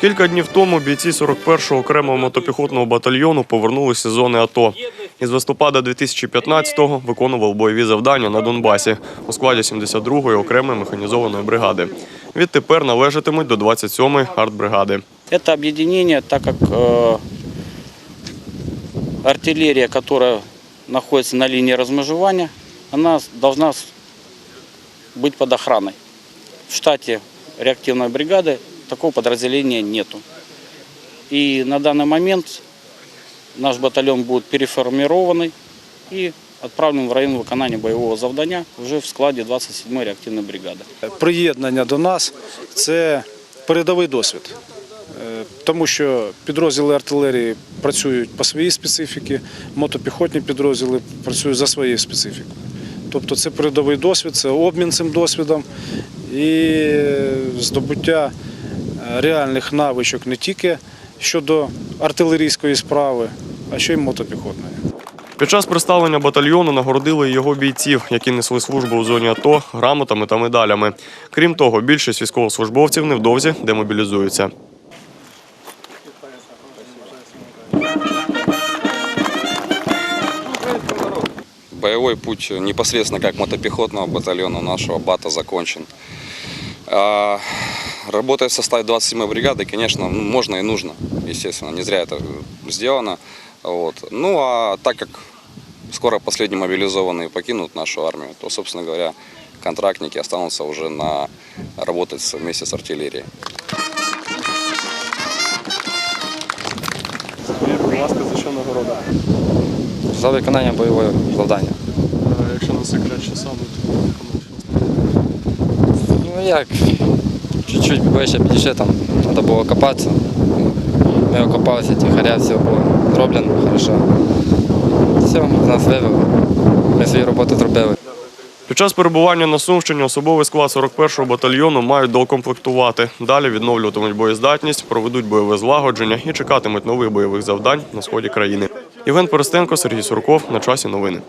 Кілька днів тому бійці 41-го окремого мотопіхотного батальйону повернулися з зони АТО. Із листопада 2015-го виконував бойові завдання на Донбасі у складі 72-ї окремої механізованої бригади. Відтепер належатимуть до 27-ї артбригади. Это объединение, так как э, артиллерия, которая находится на линии размежевания, она с- должна с- быть под охраной. В штате реактивной бригады такого подразделения нету. И на данный момент наш батальон будет переформированный и отправлен в район виконання бойового завдання вже в складі 27-ї реактивної бригади. приєднання до нас це передовий досвід. Е, Тому що підрозділи артилерії працюють по своїй специфіці, мотопіхотні підрозділи працюють за своєю специфікою. Тобто це передовий досвід, це обмін цим досвідом і здобуття е, реальних навичок не тільки щодо артилерійської справи, а ще й мотопіхотної. Під час представлення батальйону нагородили його бійців, які несли службу у зоні АТО грамотами та медалями. Крім того, більшість військовослужбовців невдовзі демобілізуються. Боевой путь непосредственно как мотопехотного батальона нашего БАТа закончен. А, Работая в составе 27-й бригады, конечно, можно и нужно, естественно, не зря это сделано. Вот. Ну а так как скоро последние мобилизованные покинут нашу армию, то, собственно говоря, контрактники останутся уже на работать вместе с артиллерией. Будь ласка, за що нагорода? за виконання бойового завдання. Якщо не секрет, що саме Ну як, чуть-чуть ближче підійшли, там треба було копатися. Ми окопалися, тихаря, все було зроблено, хорошо. Все, нас вивели. Ми свою роботу зробили. Під час перебування на Сумщині особовий склад 41-го батальйону мають доукомплектувати. Далі відновлюватимуть боєздатність, проведуть бойове злагодження і чекатимуть нових бойових завдань на сході країни. Євген Перестенко, Сергій Сурков. На часі новини.